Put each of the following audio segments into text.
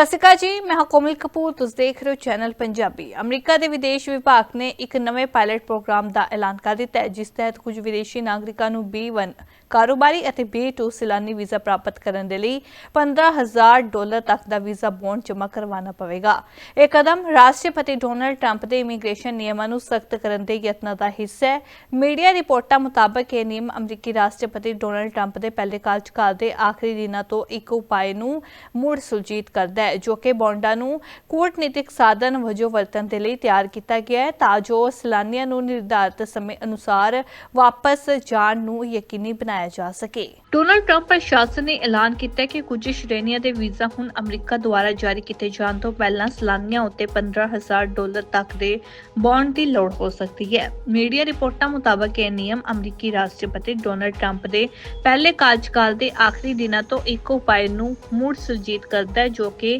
ਸਤਿ ਸ਼੍ਰੀ ਅਕਾਲ ਜੀ, ਮੈਂ ਹਾਂ ਕੋਮਲ ਕਪੂਰ, ਤੁਸੀਂ ਦੇਖ ਰਹੇ ਹੋ ਚੈਨਲ ਪੰਜਾਬੀ। ਅਮਰੀਕਾ ਦੇ ਵਿਦੇਸ਼ ਵਿਭਾਗ ਨੇ ਇੱਕ ਨਵੇਂ ਪਾਇਲਟ ਪ੍ਰੋਗਰਾਮ ਦਾ ਐਲਾਨ ਕਰ ਦਿੱਤਾ ਹੈ, ਜਿਸ ਤਹਿਤ ਕੁਝ ਵਿਦੇਸ਼ੀ ਨਾਗਰਿਕਾਂ ਨੂੰ B1 ਕਾਰੋਬਾਰੀ ਅਤੇ B2 ਸੈਲਾਨੀ ਵੀਜ਼ਾ ਪ੍ਰਾਪਤ ਕਰਨ ਦੇ ਲਈ 15000 ਡਾਲਰ ਤੱਕ ਦਾ ਵੀਜ਼ਾ ਬੌਂਡ ਜਮ੍ਹਾਂ ਕਰਵਾਉਣਾ ਪਵੇਗਾ। ਇਹ ਕਦਮ ਰਾਸ਼ਟਰਪਤੀ ਡੋਨਲਡ ਟਰੰਪ ਦੇ ਇਮੀਗ੍ਰੇਸ਼ਨ ਨਿਯਮਾਂ ਨੂੰ ਸਖਤ ਕਰਨ ਦੇ ਯਤਨਾਂ ਦਾ ਹਿੱਸਾ ਹੈ। ਮੀਡੀਆ ਰਿਪੋਰਟਾਂ ਮੁਤਾਬਕ ਇਹ ਨਿਯਮ ਅਮਰੀਕੀ ਰਾਸ਼ਟਰਪਤੀ ਡੋਨਲਡ ਟਰੰਪ ਦੇ ਪਹਿਲੇ ਕਾਰਜਕਾਲ ਦੇ ਆਖਰੀ ਦਿਨਾਂ ਤੋਂ ਇੱਕ ਉਪਾਅ ਨੂੰ ਮੁੜ ਸੁਰਜੀਤ ਕਰਦਾ ਹੈ। ਜੋ ਕਿ ਬੌਂਡਾਂ ਨੂੰ ਕੂਟਨੀਤਿਕ ਸਾਧਨ ਵਜੋਂ ਵਰਤਣ ਦੇ ਲਈ ਤਿਆਰ ਕੀਤਾ ਗਿਆ ਹੈ, ਤਾਂ ਜੋ ਸੈਲਾਨੀਆਂ ਨੂੰ ਨਿਰਧਾਰਤ ਸਮੇਂ ਅਨੁਸਾਰ ਵਾਪਸ ਜਾਣ ਨੂੰ ਯਕੀਨੀ ਬਣਾਇਆ ਜਾ ਸਕੇ। ਡੋਨਲਡ ਟਰੰਪ ਪ੍ਰਸ਼ਾਸਨ ਨੇ ਐਲਾਨ ਕੀਤਾ ਕਿ ਕੁਝ ਸ਼੍ਰੇਣੀਆਂ ਦੇ ਵੀਜ਼ਾ ਹੁਣ ਅਮਰੀਕਾ ਦੁਆਰਾ ਜਾਰੀ ਕੀਤੇ ਜਾਣ ਤੋਂ ਪਹਿਲਾਂ ਸੈਲਾਨੀਆਂ ਉੱਤੇ 15000 ਡਾਲਰ ਤੱਕ ਦੇ ਬੌਂਡ ਦੀ ਲੋੜ ਹੋ ਸਕਦੀ ਹੈ। ਮੀਡੀਆ ਰਿਪੋਰਟਾਂ ਮੁਤਾਬਕ ਇਹ ਨਿਯਮ ਅਮਰੀਕੀ ਰਾਸ਼ਟਰਪਤੀ ਡੋਨਲਡ ਟਰੰਪ ਦੇ ਪਹਿਲੇ ਕਾਰਜਕਾਲ ਦੇ ਆਖਰੀ ਦਿਨਾਂ ਤੋਂ ਇੱਕ ਉਪਾਅ ਨੂੰ ਮੁੜ ਸੁਰਜੀਤ ਕਰਦਾ ਹੈ, ਜੋ ਕਿ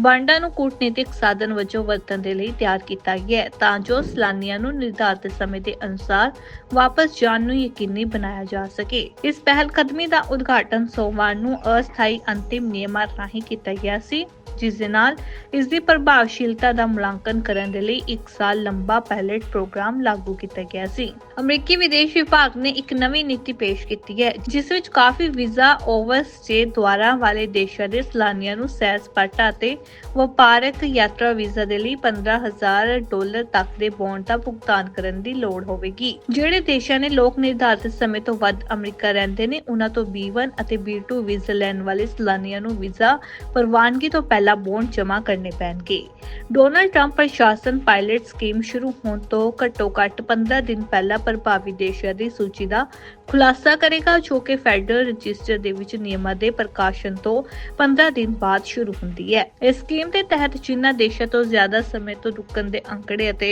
ਬਾਂਡਾਂ ਨੂੰ ਕੂਟਨੀਤਿਕ ਸਾਧਨ ਵਜੋਂ ਵਰਤਣ ਦੇ ਲਈ ਤਿਆਰ ਕੀਤਾ ਗਿਆ ਹੈ, ਤਾਂ ਜੋ ਸੈਲਾਨੀਆਂ ਨੂੰ ਨਿਰਧਾਰਤ ਸਮੇਂ ਦੇ ਅਨੁਸਾਰ ਵਾਪਸ ਜਾਣ ਨੂੰ ਯਕੀਨੀ ਬਣਾਇਆ ਜਾ ਸਕੇ। ਇਸ ਪਹਿਲ ਕਦਮੀ ਦਾ ਉਦਘਾਟਨ ਸੋਮਵਾਰ ਨੂੰ ਅਸਥਾਈ ਅੰਤਿਮ ਨਿਯਮਾਂ ਰਾਹੀਂ ਕੀਤਾ ਗਿਆ ਸੀ, ਜਿਸ ਦੇ ਨਾਲ ਇਸ ਦੀ ਪ੍ਰਭਾਵਸ਼ੀਲਤਾ ਦਾ ਮੁਲਾਂਕਣ ਕਰਨ ਦੇ ਲਈ 1 ਸਾਲ ਲੰਬਾ ਪਾਇਲਟ ਪ੍ਰੋਗਰਾਮ ਲਾਗੂ ਕੀਤਾ ਗਿਆ ਸੀ। ਅਮਰੀਕੀ ਵਿਦੇਸ਼ ਵਿਭਾਗ ਨੇ ਇੱਕ ਨਵੀਂ ਨੀਤੀ ਪੇਸ਼ ਕੀਤੀ ਹੈ, ਜਿਸ ਵਿੱਚ ਕਾਫੀ ਵੀਜ਼ਾ ਓਵਰਸਟੇ ਦੁਆਰਾ ਵਾਲੇ ਦੇਸ਼ਾਂ ਦੇ ਸੈਲਾਨੀਆਂ ਨੂੰ ਸੈਰ ਸਪਾਟਾ ਅਤੇ ਵਪਾਰਕ ਯਾਤਰਾ ਵੀਜ਼ਾ ਦੇ ਲਈ 15000 ਡਾਲਰ ਤੱਕ ਦੇ ਬੌਂਡ ਦਾ ਭੁਗਤਾਨ ਕਰਨ ਦੀ ਲੋੜ ਹੋਵੇਗੀ। ਜਿਹੜੇ ਦੇਸ਼ਾਂ ਨੇ ਲੋਕ ਨਿਰਧਾਰਿਤ ਸਮੇਂ ਤੋਂ ਵੱਧ ਅਮਰੀਕਾ ਰਹਿੰਦੇ ਨੇ, ਉਹਨਾਂ ਤੋਂ B1 ਅਤੇ B2 ਵੀਜ਼ਾ ਲੈਣ ਵਾਲੇ ਸੈਲਾਨੀਆਂ ਨੂੰ ਵੀਜ਼ਾ ਪ੍ਰਵਾਨਗੀ ਤੋਂ ਪਹਿਲਾਂ ਬੌਂਡ ਜਮ੍ਹਾਂ ਕਰਨੇ ਪੈਣਗੇ। ਡੋਨਲਡ ਟਰੰਪ ਪ੍ਰਸ਼ਾਸਨ ਪਾਇਲਟ ਸਕੀਮ ਸ਼ੁਰੂ ਹੋਣ ਤੋਂ ਘੱਟੋ-ਘੱਟ 15 ਦਿਨ ਪਹਿਲਾਂ ਪ੍ਰਭਾਵਿਤ ਦੇਸ਼ਾਂ ਦੀ ਸੂਚੀ ਦਾ ਖੁਲਾਸਾ ਕਰੇਗਾ, ਜੋ ਕਿ ਫੈਡਰਲ ਰਜਿਸਟਰ ਦੇ ਵਿੱਚ ਨਿਯਮਾਂ ਦੇ ਪ੍ਰਕਾਸ਼ਨ ਤੋਂ 15 ਦਿਨ ਬਾਅਦ ਸ਼ੁਰੂ ਹੁੰਦੀ ਹੈ। ਇਸ ਸਕੀਮ ਦੇ ਤਹਿਤ ਜਿਨ੍ਹਾਂ ਦੇਸ਼ਾਂ ਤੋਂ ਜ਼ਿਆਦਾ ਸਮੇਂ ਤੋਂ ਰੁਕਣ ਦੇ ਅੰਕੜੇ ਅਤੇ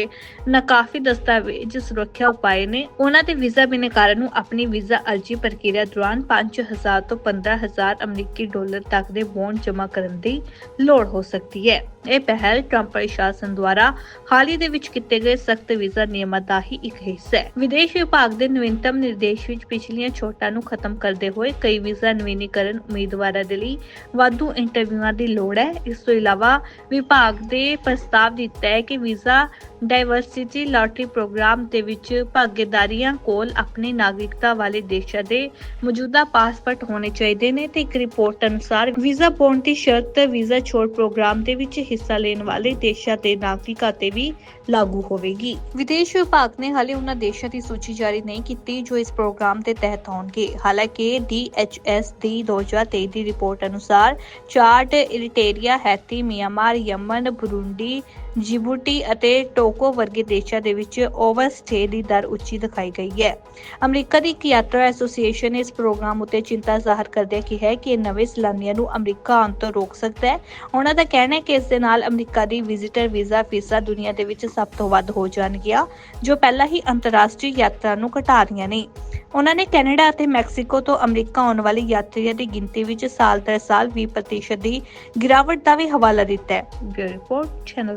ਨਾਕਾਫੀ ਦਸਤਾਵੇਜ਼ ਸੁਰੱਖਿਆ ਉਪਾਅ ਨੇ, ਉਹਨਾਂ ਦੇ ਵੀਜ਼ਾ ਬਿਨੇਕਾਰਾਂ ਨੂੰ ਆਪਣੀ ਵੀਜ਼ਾ ਅਰਜ਼ੀ ਪ੍ਰਕਿਰਿਆ ਦੌਰਾਨ 5000 ਤੋਂ 15000 ਅਮਰੀਕੀ ਡਾਲਰ ਤੱਕ ਦੇ ਬੌਂਡ ਜਮ੍ਹਾਂ ਕਰਨ ਦੀ ਲੋੜ ਹੋ ਸਕਦੀ ਹੈ। ਇਹ ਪਹਿਲ ਟਰੰਪ ਪ੍ਰਸ਼ਾਸਨ ਦੁਆਰਾ ਹਾਲ ਹੀ ਦੇ ਵਿੱਚ ਕੀਤੇ ਗਏ ਸਖਤ ਵੀਜ਼ਾ ਨਿਯਮਾਂ ਦਾ ਹੀ ਇੱਕ ਹਿੱਸਾ ਹੈ। ਵਿਦੇਸ਼ ਵਿਭਾਗ ਦੇ ਨਵੀਨਤਮ ਨਿਰਦੇਸ਼ ਵਿੱਚ ਪਿਛਲੀਆਂ ਛੋਟਾਂ ਨੂੰ ਖਤਮ ਕਰਦੇ ਹੋਏ ਕਈ ਵੀਜ਼ਾ ਨਵੀਨੀਕਰਨ ਉਮੀਦਵਾਰਾਂ ਦੇ ਲਈ ਵਾਧੂ ਇੰਟਰਵਿਊਆਂ ਦੀ ਲੋੜ ਹੈ। ਇਸ ਤੋਂ ਇਲਾਵਾ ਵਿਭਾਗ ਦੇ ਪ੍ਰਸਤਾਵ ਦਿੱਤਾ ਹੈ ਕਿ ਵੀਜ਼ਾ ਡਾਈਵਰਸਿਟੀ ਲਾਟਰੀ ਪ੍ਰੋਗਰਾਮ ਦੇ ਵਿੱਚ ਭਾਗੀਦਾਰੀਆਂ ਕੋਲ ਆਪਣੀ ਨਾਗਰਿਕਤਾ ਵਾਲੇ ਦੇਸ਼ਾਂ ਦੇ ਮੌਜੂਦਾ ਪਾਸਪੋਰਟ ਹੋਣੇ ਚਾਹੀਦੇ ਨੇ ਤੇ ਇੱਕ ਰਿਪੋਰਟ ਅਨੁਸਾਰ ਵੀਜ਼ਾ ਬੌਂਡ ਦੀ ਸ਼ਰਤ ਵੀਜ਼ਾ ਛੋੜ ਪ੍ਰੋਗਰਾਮ ਦੇ ਵਿੱਚ ਹਿੱਸਾ ਲੈਣ ਵਾਲੇ ਦੇਸ਼ਾਂ ਦੇ ਨਾਗਰਿਕਾਂ ਤੇ ਵੀ ਲਾਗੂ ਹੋਵੇਗੀ। ਵਿਦੇਸ਼ ਵਿਭਾਗ ਨੇ ਹਾਲੇ ਉਹਨਾਂ ਦੇਸ਼ਾਂ ਦੀ ਸੂਚੀ ਜਾਰੀ ਨਹੀਂ ਕੀਤੀ ਜੋ ਇਸ ਪ੍ਰੋਗਰਾਮ ਦੇ ਤਹਿਤ ਆਉਣਗੇ। ਹਾਲਾਂਕਿ DHS ਦੀ 2023 ਦੀ ਰਿਪੋਰਟ ਅਨੁਸਾਰ ਚਾਰਟ ਇਰੀਟੇਰੀਆ ચીનથી મ્યાનમાર યમન બુરુંડી ਜਿਬੂਟੀ ਅਤੇ ਟੋਕੋ ਵਰਗੇ ਦੇਸ਼ਾਂ ਦੇ ਵਿੱਚ ਓਵਰਸਟੇ ਦੀ ਦਰ ਉੱਚੀ ਦਿਖਾਈ ਗਈ ਹੈ। ਅਮਰੀਕਾ ਦੀ ਇੱਕ ਯਾਤਰਾ ਐਸੋਸੀਏਸ਼ਨ ਨੇ ਇਸ ਪ੍ਰੋਗਰਾਮ ਉੱਤੇ ਚਿੰਤਾ ਜ਼ਾਹਰ ਕਰਦਿਆਂ ਕਿਹਾ ਕਿ ਇਹ ਨਵੇਂ ਸੈਲਾਨੀਆਂ ਨੂੰ ਅਮਰੀਕਾ ਆਉਣ ਤੋਂ ਰੋਕ ਸਕਦਾ ਹੈ। ਉਹਨਾਂ ਦਾ ਕਹਿਣਾ ਹੈ ਕਿ ਇਸ ਦੇ ਨਾਲ ਅਮਰੀਕਾ ਦੀ ਵਿਜ਼ਿਟਰ ਵੀਜ਼ਾ ਫੀਸਾਂ ਦੁਨੀਆ ਦੇ ਵਿੱਚ ਸਭ ਤੋਂ ਵੱਧ ਹੋ ਜਾਣਗੀਆਂ, ਜੋ ਪਹਿਲਾਂ ਹੀ ਅੰਤਰਰਾਸ਼ਟਰੀ ਯਾਤਰਾ ਨੂੰ ਘਟਾ ਰਹੀਆਂ ਨੇ। ਉਹਨਾਂ ਨੇ ਕੈਨੇਡਾ ਅਤੇ ਮੈਕਸੀਕੋ ਤੋਂ ਅਮਰੀਕਾ ਆਉਣ ਵਾਲੇ ਯਾਤਰੀਆਂ ਦੀ ਗਿਣਤੀ ਵਿੱਚ ਸਾਲ ਦਰ ਸਾਲ 20% ਦੀ ਗਿਰਾਵਟ ਦਾ ਵੀ ਹਵਾਲਾ ਦਿੱਤਾ ਹੈ। Bureau report channel